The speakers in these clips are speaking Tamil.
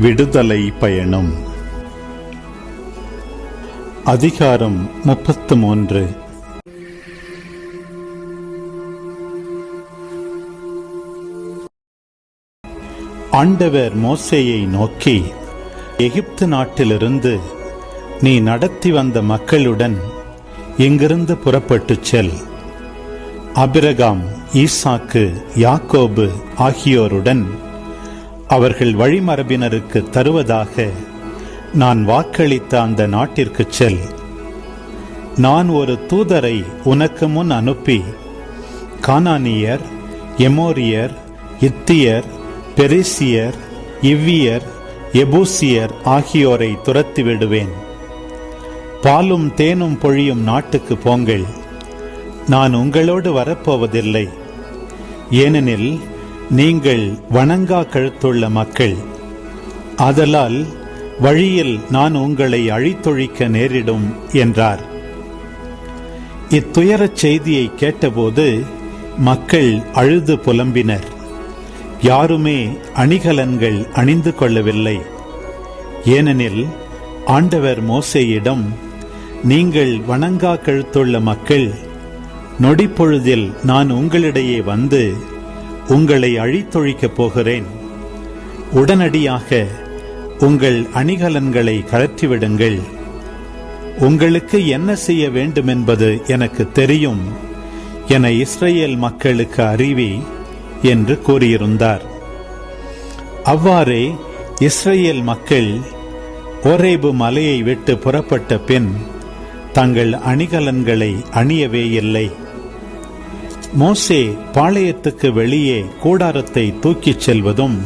விடுதலை பயணம். அதிகாரம் முப்பத்து மூன்று ஆண்டவர் மோசேயை நோக்கி எகிப்து நாட்டிலிருந்து நீ நடத்தி வந்த மக்களுடன் இங்கிருந்து புறப்பட்டு செல். அபிரகாம் ஈசாக்கு யாக்கோபு ஆகியோருடன் அவர்கள் வழிமரபினருக்கு தருவதாக நான் வாக்களித்த அந்த நாட்டிற்குச் செல். நான் ஒரு தூதரை உனக்கு முன் அனுப்பி கானானியர் எமோரியர் இத்தியர் பெரிசியர் இவ்வியர் எபூசியர் ஆகியோரை துரத்தி விடுவேன். பாலும் தேனும் பொழியும் நாட்டுக்கு போங்கள். நான் உங்களோடு வரப்போவதில்லை. ஏனெனில் நீங்கள் வணங்கா கழுத்துள்ள மக்கள். ஆதலால் வழியில் நான் உங்களை அழித்தொழிக்க நேரிடும் என்றார். இத்துயரச் செய்தியை கேட்டபோது மக்கள் அழுது புலம்பினர். யாருமே அணிகலன்கள் அணிந்து கொள்ளவில்லை. ஏனெனில் ஆண்டவர் மோசேயிடம் நீங்கள் வணங்கா கழுத்துள்ள மக்கள் நொடிப்பொழுதில் நான் உங்களிடையே வந்து உங்களை அழித்தொழிக்கப் போகிறேன். உடனடியாக உங்கள் அணிகலன்களை கழற்றிவிடுங்கள். உங்களுக்கு என்ன செய்ய வேண்டுமென்பது எனக்கு தெரியும். என இஸ்ரேல் மக்களுக்கு அறிவி என்று கூறியிருந்தார். அவ்வாறே இஸ்ரேல் மக்கள் ஒரேபு மலையை விட்டு புறப்பட்ட பின் தங்கள் அணிகலன்களை அணியவே இல்லை. மோசே பாளையத்துக்கு வெளியே கூடாரத்தை தூக்கிச் செல்வதும்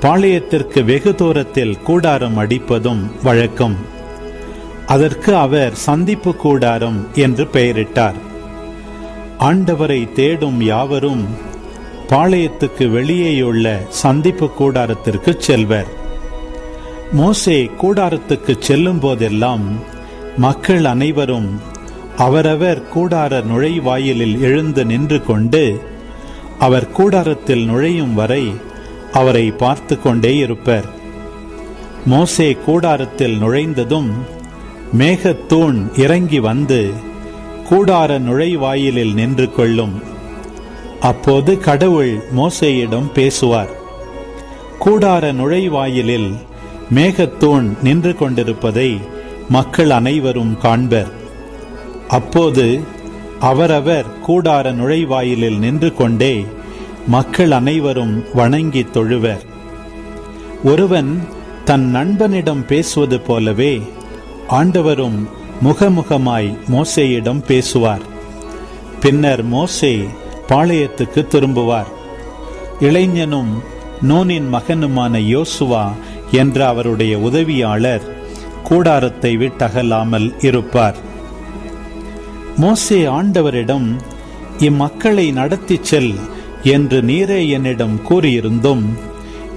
பாளையத்திற்கு வெகு தூரத்தில் கூடாரம் அடிப்பதும் வழக்கம். அதற்கு அவர் சந்திப்பு கூடாரம் என்று பெயரிட்டார். ஆண்டவரை தேடும் யாவரும் பாளையத்துக்கு வெளியேயுள்ள சந்திப்பு கூடாரத்திற்கு செல்வர். மோசே கூடாரத்துக்கு செல்லும் போதெல்லாம் மக்கள் அனைவரும் அவரவர் கூடார நுழைவாயிலில் எழுந்து நின்று கொண்டு அவர் கூடாரத்தில் நுழையும் வரை அவரை பார்த்து கொண்டே இருப்பர். மோசே கூடாரத்தில் நுழைந்ததும் மேகத்தூண் இறங்கி வந்து கூடார நுழைவாயிலில் நின்று கொள்ளும் அப்போது கடவுள் மோசேயிடம் பேசுவார் கூடார நுழைவாயிலில் மேகத்தூண் நின்று கொண்டிருப்பதை மக்கள் அனைவரும் காண்பர். அப்போது அவரவர் கூடார நுழைவாயிலில் நின்று கொண்டே மக்கள் அனைவரும் வணங்கி தொழுவர். ஒருவன் தன் நண்பனிடம் பேசுவது போலவே ஆண்டவரும் முகமுகமாய் மோசேயிடம் பேசுவார். பின்னர் மோசே பாளையத்துக்கு திரும்புவார். இளைஞனும் நூனின் மகனுமான யோசுவா என்ற அவருடைய உதவியாளர் கூடாரத்தை விட்டகலாமல் இருப்பார். மோசே ஆண்டவரிடம் இம்மக்களை நடத்திச் செல் என்று நீரே என்னிடம் கூறியிருந்தும்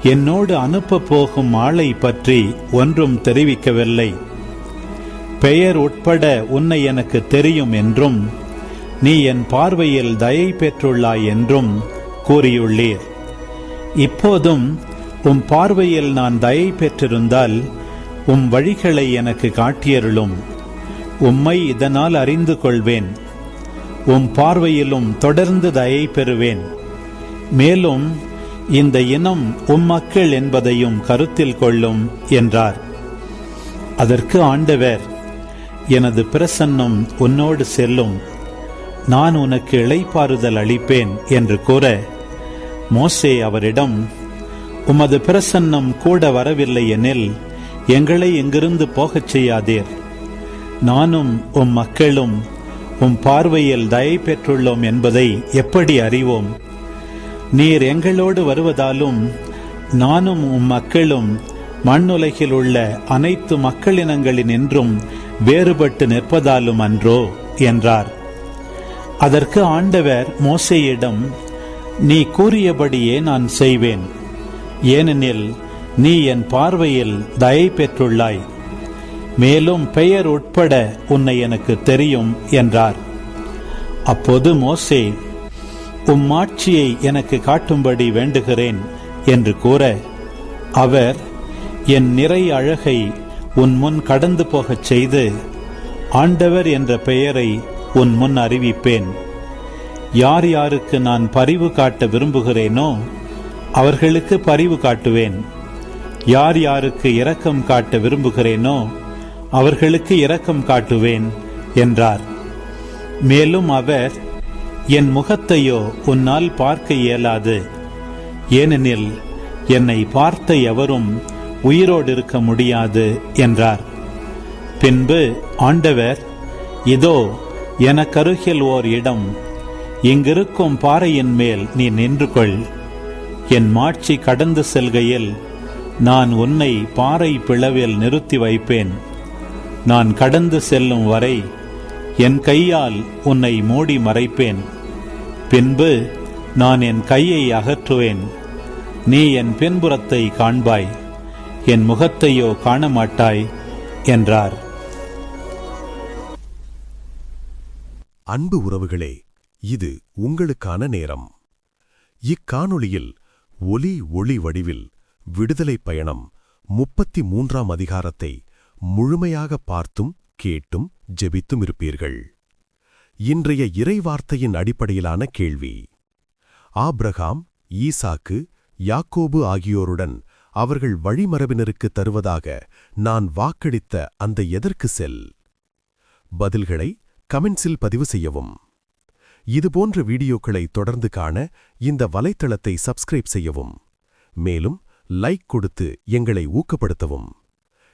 என்னோடு அனுப்ப போகும் ஆளை பற்றி ஒன்றும் தெரிவிக்கவில்லை. பெயர் உட்பட உன்னை எனக்கு தெரியும் என்றும் நீ என் பார்வையில் தயை பெற்றுள்ளாய் என்றும் கூறியுள்ளீர். இப்போதும் உம் பார்வையில் நான் தயை பெற்றிருந்தால் உம் வழிகளை எனக்கு காட்டியருளும். உம்மை இதனால் அறிந்து கொள்வேன். உம் பார்வையிலும் தொடர்ந்து தயை பெறுவேன். மேலும் இந்த இனம் உம் மக்கள் என்பதையும் கருத்தில் கொள்ளும் என்றார். அதற்கு ஆண்டவர் எனது பிரசன்னம் உன்னோடு செல்லும். நான் உனக்கு இளைப்பாறுதல் அளிப்பேன் என்று கூற மோசே அவரிடம் உமது பிரசன்னம் கூட வரவில்லை எனில் எங்களை இங்கிருந்து போகச் செய்யாதீர். நானும் உம் மக்களும் உம் பார்வையில் தயை பெற்றுள்ளோம் என்பதை எப்படி அறிவோம்? நீர் எங்களோடு வருவதாலும் நானும் உம் மக்களும் மண்ணுலகில் உள்ள அனைத்து மக்களினங்களின் என்றும் வேறுபட்டு நிற்பதாலும் அன்றோ? என்றார். அதற்கு ஆண்டவர் மோசையிடம் நீ கூறியபடியே நான் செய்வேன். ஏனெனில் நீ என் பார்வையில் தயை பெற்றுள்ளாய். மேலும் பெயர் உட்பட உன்னை எனக்கு தெரியும் என்றார். அப்போது மோசே உம் ஆட்சியை எனக்கு காட்டும்படி வேண்டுகிறேன் என்று கூற அவர் என் நிறை அழகை உன் முன் கடந்து போகச் செய்து ஆண்டவர் என்ற பெயரை உன் முன் அறிவிப்பேன். யார் யாருக்கு நான் பரிவு காட்ட விரும்புகிறேனோ அவர்களுக்கு பரிவு காட்டுவேன். யார் யாருக்கு இரக்கம் காட்ட விரும்புகிறேனோ அவர்களுக்கு இரக்கம் காட்டுவேன் என்றார். மேலும் அவர் என் முகத்தையோ உன்னால் பார்க்க இயலாது. ஏனெனில் என்னை பார்த்த எவரும் உயிரோடு இருக்க முடியாது என்றார். பின்பு ஆண்டவர் இதோ எனக்கருகில் ஓர் இடம். இங்கிருக்கும் பாறையின் மேல் நீ நின்று கொள் என் மாட்சி கடந்து செல்கையில் நான் உன்னை பாறை பிளவில் நிறுத்தி வைப்பேன். நான் கடந்து செல்லும் வரை என் கையால் உன்னை மூடி மறைப்பேன். பின்பு நான் என் கையை அகற்றுவேன். நீ என் பின்புறத்தை காண்பாய். என் முகத்தையோ காண மாட்டாய் என்றார். அன்பு உறவுகளே இது உங்களுக்கான நேரம். இக்காணொளியில் ஒலி ஒளி வடிவில் விடுதலை பயணம் முப்பத்தி மூன்றாம் அதிகாரத்தை முழுமையாக பார்த்தும் கேட்டும் ஜெபித்தும் இருப்பீர்கள். இன்றைய இறைவார்த்தையின் அடிப்படையிலான கேள்வி. ஆப்ரஹாம் ஈசாக்கு யாக்கோபு ஆகியோருடன் அவர்கள் வழிமரபினருக்கு தருவதாக நான் வாக்களித்த அந்த எதற்கு செல்? பதில்களை கமெண்ட்ஸில் பதிவு செய்யவும். இதுபோன்ற வீடியோக்களை தொடர்ந்து காண இந்த வலைத்தளத்தை சப்ஸ்கிரைப் செய்யவும். மேலும் லைக் கொடுத்து எங்களை ஊக்கப்படுத்தவும்.